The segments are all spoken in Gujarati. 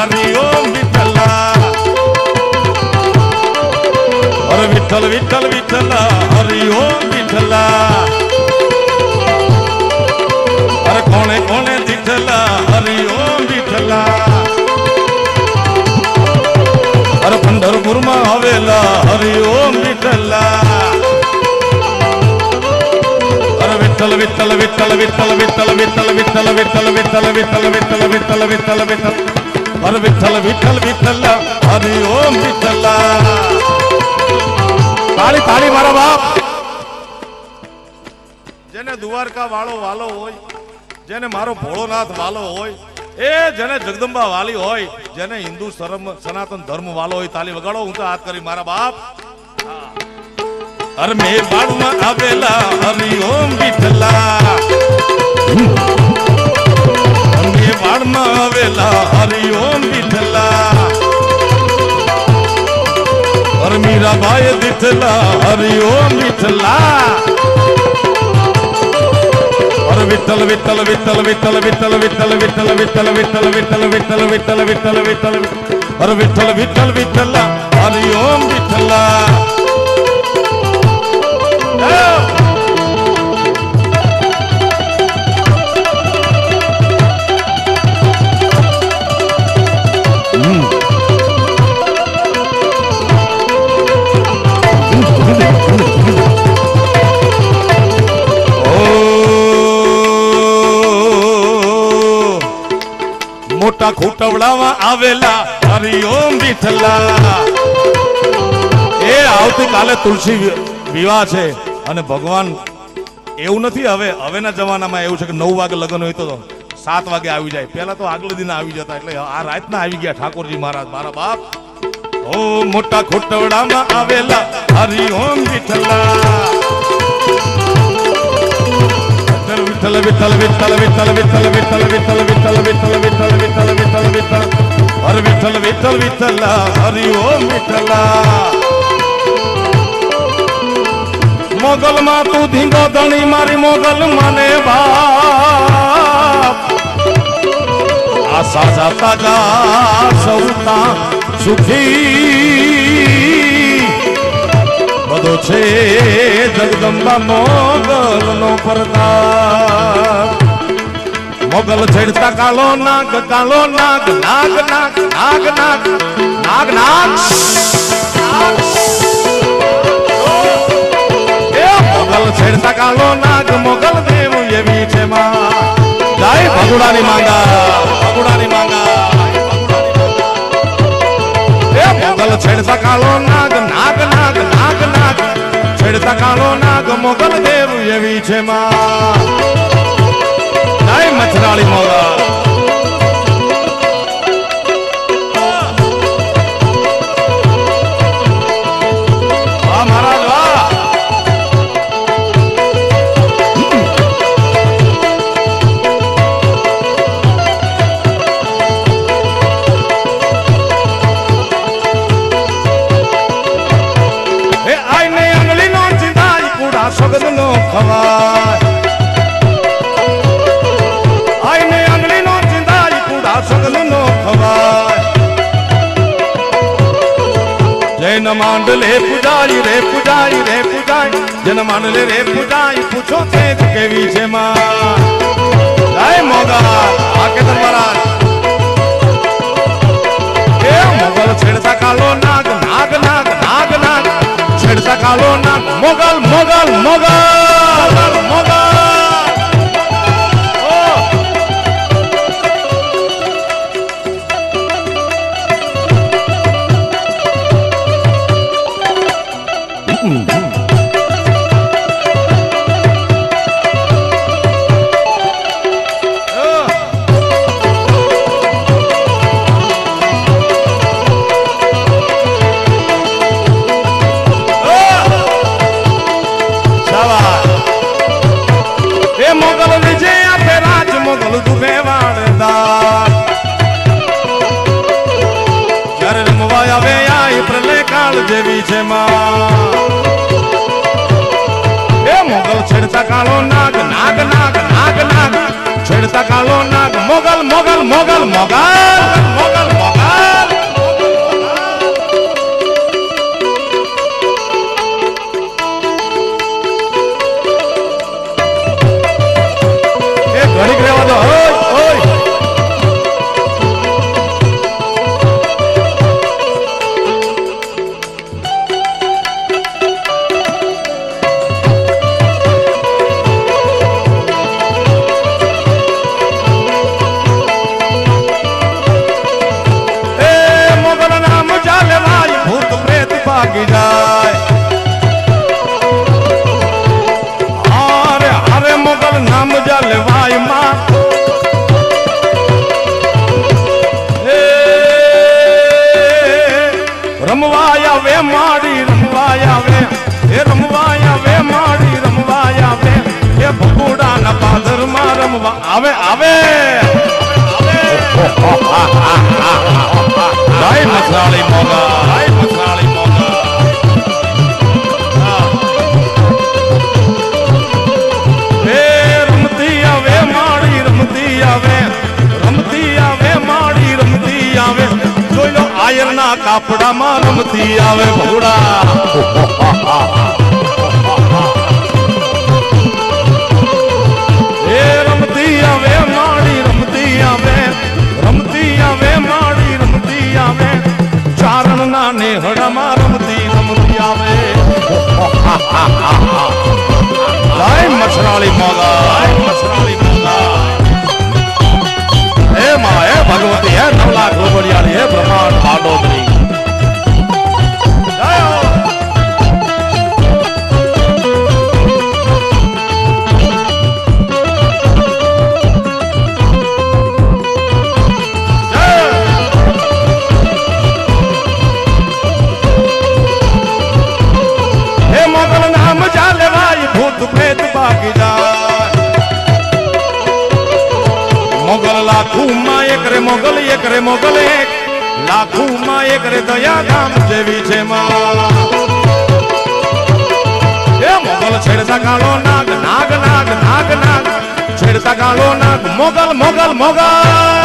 હરિ ઓમ વિઠ્ઠલા અરે વિઠ્ઠલ વિઠ્ઠલ વિઠ્ઠલ હરી ઓમ વિઠ્ઠલા અરે કોણે કોણે દીઠલા હરી ઓમ વિઠ્ઠલા અરે પંઢરપુરમાં આવેલા હરી ઓમ વિઠ્ઠલા અરે વિઠ્ઠલ વિઠ્ઠલ વિઠ્ઠલ વિઠ્ઠલ વિઠ્ઠલ વિઠ્ઠલ વિઠ્ઠલ વિઠ્ઠલ વિઠ્ઠલ વિઠ્ઠલ વિઠ્ઠલ વિઠ્ઠલ વિઠ્ઠલ વિઠ્ઠલ વિઠ્ઠલ વિઠ્ઠલ હરિ ઓમ વિઠ્ઠલ. તાળી તાળી, મારા બાપ. જેને દ્વારકા વાળો વાલો હોય, જેને મારો ભોળોનાથ વાલો હોય, એ જેને જગદંબા વાલી હોય, જેને હિન્દુ શરમ, સનાતન ધર્મ વાલો હોય તાલી વગાડો, હું તો હાથ કરી મારા બાપ. અરે મેં આવેલા હરિ ઓમ વિઠ્ઠલા. મેં બાળમાં આવેલા હરિ ઓમ વિઠ્ઠલા અરે મીરાબાઈ દીઠલા હરિ ઓમ વિઠ્ઠલા અરે વિઠ્ઠલ વિઠ્ઠલ વિઠ્ઠલ વિઠ્ઠલ વિઠ્ઠલ વિઠ્ઠલ વિઠ્ઠલ વિઠ્ઠલ વિઠ્ઠલ વિઠ્ઠલ વિઠ્ઠલ વિઠ્ઠલ વિઠ્ઠલ વિઠ્ઠલ અરે વિઠ્ઠલ વિઠ્ઠલ વિઠ્ઠલ હરિ ઓમ વિઠ્ઠલા મોટા ખૂટવડામાં આવેલા હરિ વિઠલા એ આવતીકાલે તુલસી વિવાહ છે અને ભગવાન એવું નથી, હવે, હવેના જમાનામાં એવું છે કે નવ વાગે લગ્ન હોય તો સાત વાગે આવી જાય. પહેલા તો આગલે દિન આવી જતા, એટલે આ રાતના આવી ગયા ઠાકોરજી મહારાજ, મારા બાપ. ઓ મોટા ખોટવડામાં આવેલા હરિ ઓમ વિઠ્ઠલા વિઠ્ઠલ વિઠ્ઠલ વિઠ્ઠલ વિઠ્ઠલ વિઠ્ઠલ વિઠ્ઠલ વિઠ્ઠલ વિઠ્ઠલ વિઠ્ઠલ વિઠ્ઠલ વિઠ્ઠલ વિઠ્ઠલ હરે વિઠ્ઠલ વિઠ્ઠલ વિઠ્ઠલ હરિ ઓમ વિઠ્ઠલા મોગલ માં તું ધીંગો ધણી મારી મોગલ મને બાપ તાજા સૌતા સુખી બધો છે, જગદંબા મોગલ નો પ્રતાપ મોગલ છેડતા કાલો નાગ કાલો નાગ નાગ નાગ નાગ નાગ નાગ નાગ. મોગલ છેડતા કાલો નાગ, મોગલ દેવ એવી છે માં. જય ભગુડાની માંગા ભગુડાની માંગા એ મોગલ છેડતા નાગ નાગ નાગ નાગ છેડતા કાળો નાગ મોગલ દેવ એવી છે માં. મચરાળી મોગલ. જૈન માંડલે પૂજારી રે પૂજારી રે પૂજાઈ જન માંડલે રે પૂજાઈ પૂછો કે કેવી છે માં જય મોગલ આ કે મહારાજ એ મોગલ છેડતા કાલો નાગ નાગ નાગ નાગ નાગ છેડતા કાલો નાગ મોગલ મોગલ મોગલ કાળો નાગ નાગ નાગ નાગ નાગ. છેડતા કાળો નાગ મોગલ મોગલ મોગલ મોગલ. રમવાય વે માડી રમવાય આવે એ રમવાય વે માડી રમવાય આવે એ ભગુડાના પાદરમાં રમવા. આવે આવે. જય મસરાળી મોગા. કાપડામાં રમતી આવે ભોળા. મોગલ, એક રે મોગલ, એક. લાખું માં એક રે દયા ગામ જેવી છે એ મોગલ છેડતા કાળો નાગ નાગ નાગ નાગ નાગ. છેડતા કાળો નાગ, મોગલ મોગલ મોગલ.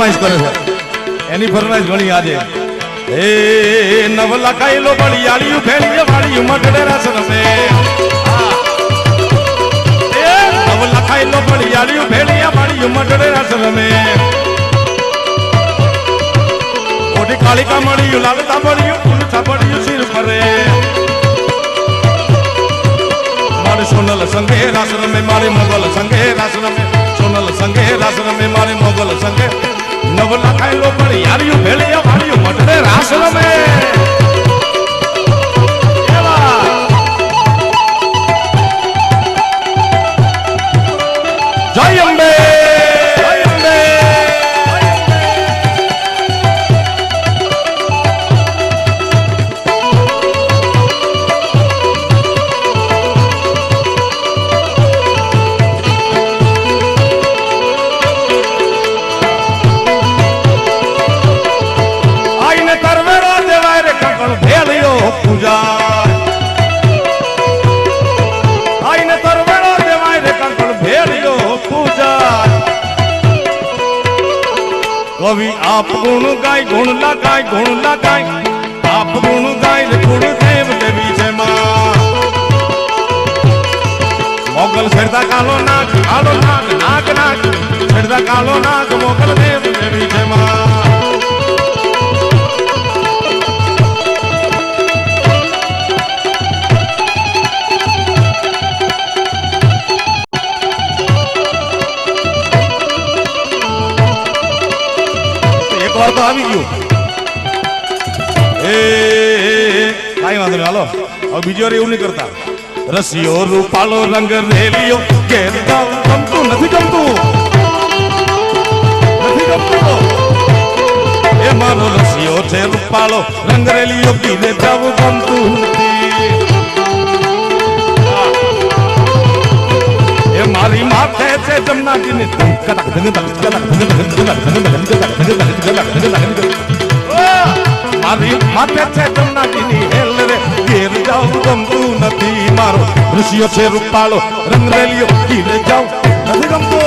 ફરમાઈશ કરે છે. એની ફરમાઈશ ઘણી આજે. એ નવ લખાયેલો બળિયાળિયું ફેણીએ વાળિયું મટડે રસ રમે એ નવ લખાયેલો બળિયાળિયું ફેણીએ વાળિયું મટડે રસ રમે. મોટી કાળિકા મળ્યું, લાલતા મળ્યું ઉલછા પડ્યું શિર ફરે. સોનલ સંગે રાસ રમે, મારે મોગલ સંગે રાસ રમે. સોનલ સંગે રાસ રમે, મારે લખાયેલો પણ યારિયું ભેળિયા વાળિયું મટડે રાસ રમે કવિ આપ ગુણ ગાય ગુણ લગાય ગુણ લગાય આપ ગુણ ગાય રે ગુણ દેવ દેવી છે માં મોગલ છેડતા કાલો નાગ કાલો નાગ નાગ નાગ છેડતા કાલો નાગ મોગલ દેવ દેવી વાર તો આવી ગયો. એ વાંધો હાલો. હવે બીજી એવું નહીં કરતા. રસિયો રૂપાળો રંગ રેલિયો નથી ગમતું. નથી ગમતું. એ મારો રસિયો છે રૂપાળો રંગ રેલિયો પીને જાવું ગમતું. છે જમનાજીની ધૂમ કડક ધન ધન કડક ધન ધન કડક ધન ધન કડક ધન ધન કડક ધન ધન! મારી માથે છે જમનાજીની હેલ રે ઘેર જાઉં ગમતું નથી મારો ઋષિયો છે રૂપાળો રંગ રેલિયો હીરે જાઉં નથી ગમતો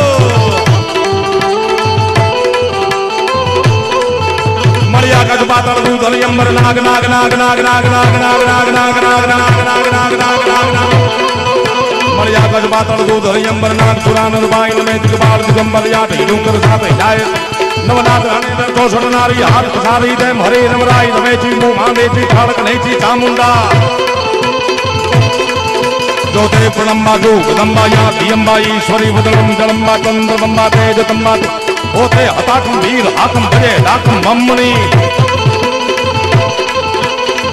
મળ્યા ગજ પાતળ દૂધ અંબર નાગ નાગ નાગ નાગ નાગ નાગ નાગ નાગ નાગ નાગ નાગ નાગ નાગ નાગ નાગ નાગ મળ્યા ગજ પાતળ દૂધ અંબર નાગ સુરાનંદ બાઈ ને મેં બાળ, દિગંબર યાદ ડુંગર સાથે જાય. નવનાથ, રાણી કોષણ નારી, હાથ પસારી તેમ હરે રમરાય રમેચી, મું માંડેચી ઠાળક નહીચી ચામુંડા. જોતે પ્રણંબા જો ગદંબા યા દિયંબા ઈશ્વરી, વદલમ, જળંબા ચંદ્રબંબા તેજતંબા ઓતે હતાકમ વીર હાકમ ભજે, ડાકમ મમ્મણી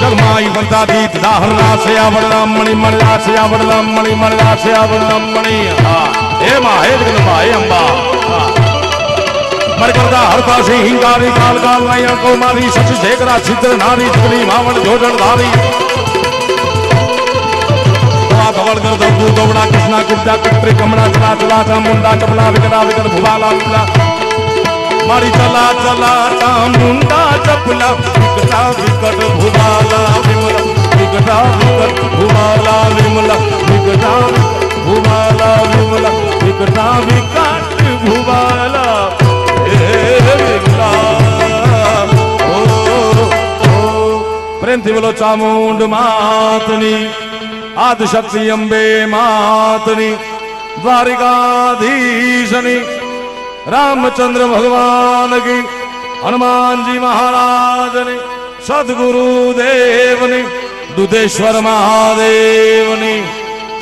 जगमाई बंदा दीत दाहर लासे आवडला मणि मणि लासे आवडला मणि मणि लासे आवडला मणि। हाँ हे माँ, हे जगदम्बा ये अंबा। मर करता हर पासे हिंगारी, काल काल नहीं अंको मारी सच शेखरा चित्र नारी जगली मावण जोजन धारी। कर दबू दबड़ा कृष्णा कुब्जा कुत्रे कमरा चला चला चमुंडा कपला विकरा विकर भुवाला विकरा મારી ચલા ચલા મુંડા ચપલા વિકટા વિકટ ભુવાલા વિમલા વિકટા વિકટ ભુવાલા વિમલા વિકટા ભુવાલા વિમલા વિકટા વિકટ ભુવાલા પ્રેમથી બોલો ચામુંડ માતની આદશક્તિ અંબે માતની દ્વારિકાધીશની રામચંદ્ર ભગવાન કી હનુમાનજી મહારાજની સદગુરુ દેવની દુધેશ્વર મહાદેવની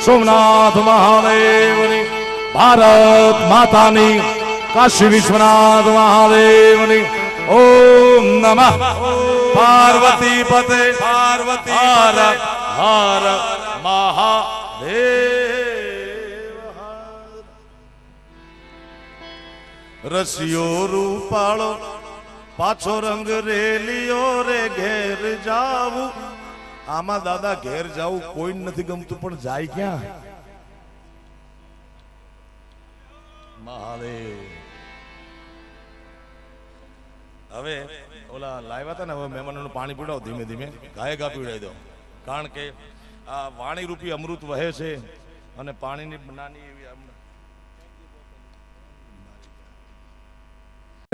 સોમનાથ મહાદેવની ભારત માતાની કાશી વિશ્વનાથ મહાદેવની ઓમ નમઃ. પાર્વતી પતે પાર્વતી હર હર મહાદેવ. રસિયો રૂપાળો, પાછો રંગ રેલિયો રે ઘેર જાવું. આમાં દાદા ઘેર જાવું કોઈ નથી ગમતું, પણ જાય ક્યાં? મહાદેવ. હવે ઓલા લાવ્યા હતા ને, હવે મહેમાનોનું પાણી પીવડાવો ધીમે ધીમે. ગાય ગા પીડાવી દો. કારણ કે આ વાણી રૂપી અમૃત વહે છે અને પાણીની નાની એવી